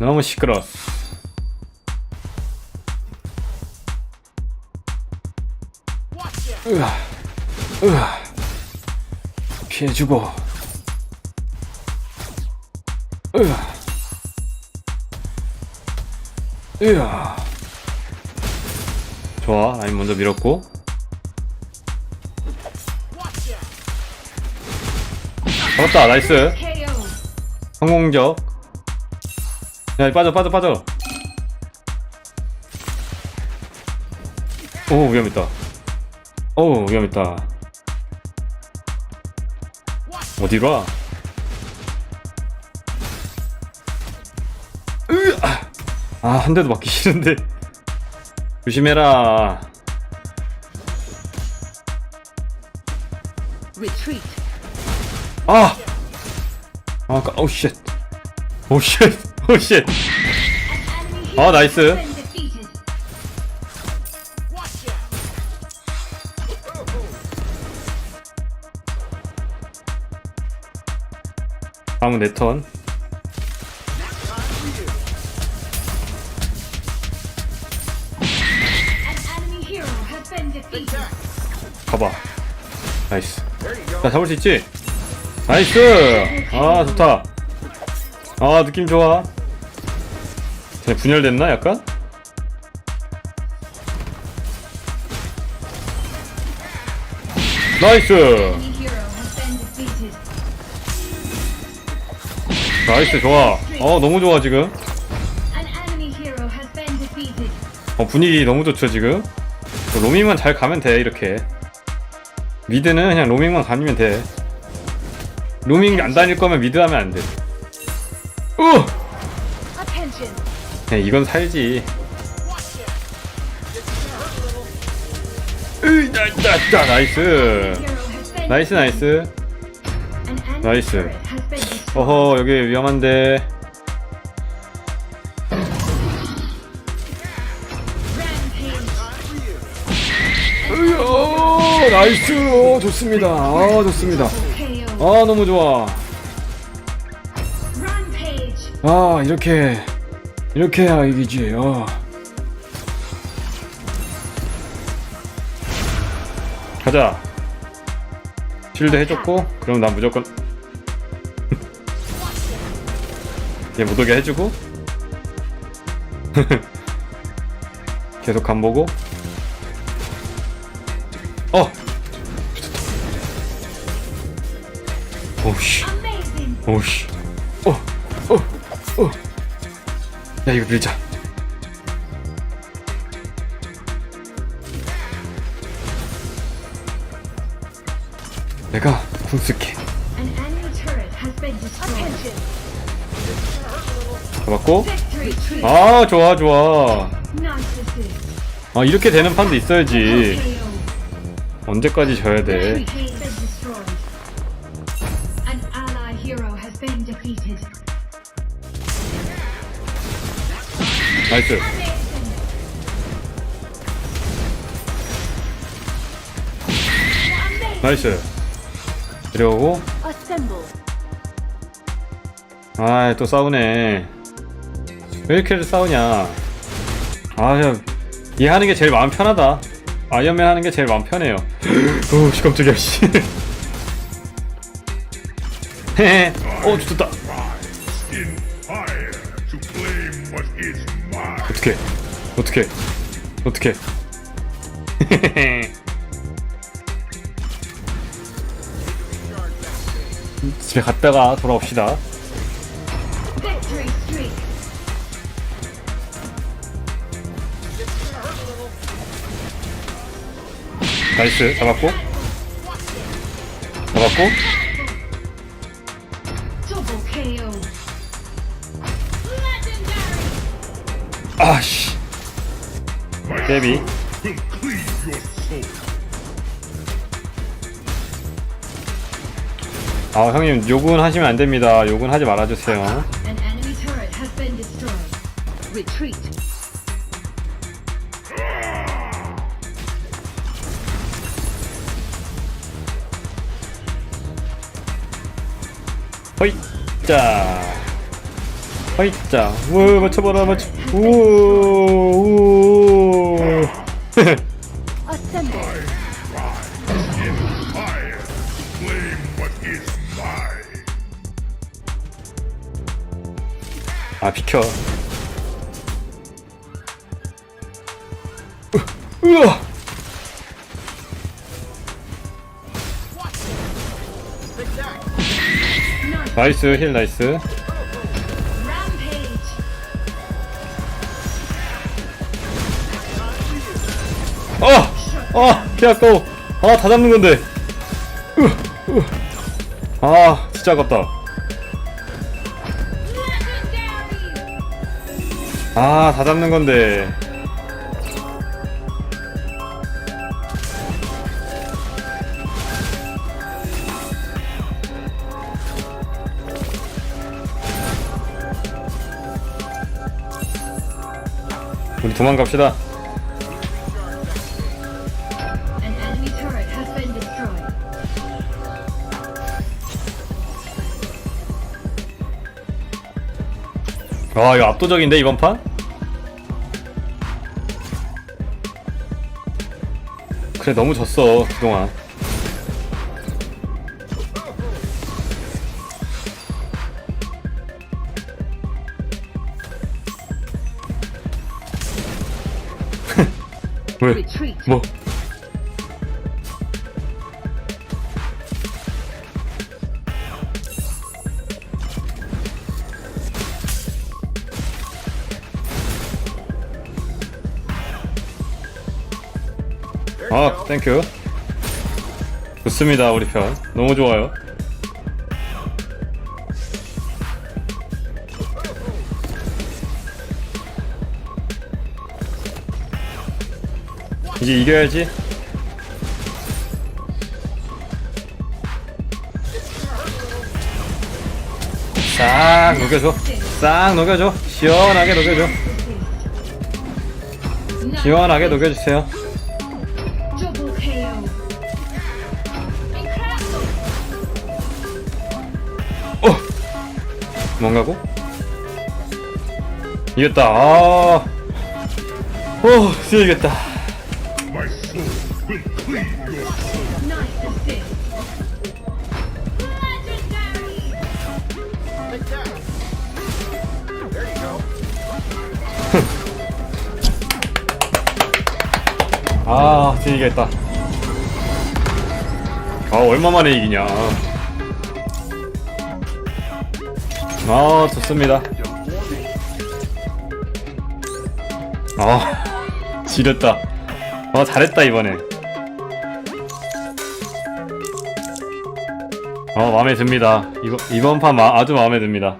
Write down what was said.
너무 시끄러. 으아, 으아. 피해주고. 으아. 좋아, 라인 먼저 밀었고. 잡았다, 나이스. 성공적. 야, 빠져, 빠져, 빠져. 오, 위험했다. 오, 위험했다. 어디로 와? 으아! 아, 한 대도 맞기 싫은데. 조심해라. 아! 아, 까- 오, 쉣. 오, 쉣. 오, 쉣. Enemy 아, 나이스. 다음은 내 턴. An enemy hero has been defeated. 가봐. 나이스. 자, 잡을 수 있지? 나이스! 아, 좋다. 아, 느낌 좋아. 쟤 분열됐나, 약간? 나이스! 나이스, 좋아. 어, 너무 좋아, 지금. 어, 분위기 너무 좋죠, 지금. 로밍만 잘 가면 돼, 이렇게. 미드는 그냥 로밍만 가면 돼. 로밍 안 다닐 거면 미드 하면 안 돼. 우! 그냥 이건 살지. 으이, 나, 나, 나, 나이스. 나이스, 나이스. 나이스. 어허, 여기 위험한데. 으이, 어, 나이스. 어, 좋습니다. 아, 좋습니다. 아, 너무 좋아. 아, 이렇게, 이렇게 해야 이기지. 어. 가자. 실드 해줬고, 그럼 난 무조건. 얘 못 오게 해주고. 계속 간 보고. 어! Amazing. 오우씨. 어, 어, 어. 야, 이거 밀자. 내가 궁 쓸게. An enemy turret has been destroyed. 잡았고. 아, 좋아, 좋아. 아, 이렇게 되는 판도 있어야지. 언제까지 져야 돼. 나이스. 나이스. Assemble. 아, 또 싸우네. 왜 이렇게 싸우냐. 아, 얘 하는 게 제일 마음 편하다. 아이언맨 하는 게 제일 마음 편해요. 오, 씨, 깜짝이야, 씨. 헤헤. 어, 죽었다. 어떻게, 어떻게, 어떻게. 집에 갔다가 돌아옵시다. 나이스, 잡았고. 잡았고. 아씨. Your soul. 아, 형님, 욕은 하시면 안 됩니다. 욕은 하지 말아주세요. An enemy turret has been destroyed. Retreat. 허이! 자. 화이자 우 맞춰봐라 맞춰 우우. 아 비켜 으, 으아 나이스 힐 나이스 아! 아! 피 아까워 아 다 잡는 건데. 아 진짜 아깝다. 아 다 잡는 건데 우리 도망갑시다 아 이거 압도적인데 이번 판? 그래 너무 졌어 그동안 왜? 뭐? 아, 땡큐. 좋습니다, 우리 편. 너무 좋아요. 이제 이겨야지. 싹 녹여줘. 싹 녹여줘. 시원하게 녹여줘. 시원하게 녹여주세요. 도망가고? 이겼다. 아. 어, 드디어 이겼다. 아, 드디어 이겼다. 아, 얼마만에 이기냐. 아, 좋습니다. 아, 지렸다. 아, 잘했다, 이번에. 아, 마음에 듭니다. 이번, 이번 판 마, 아주 마음에 듭니다.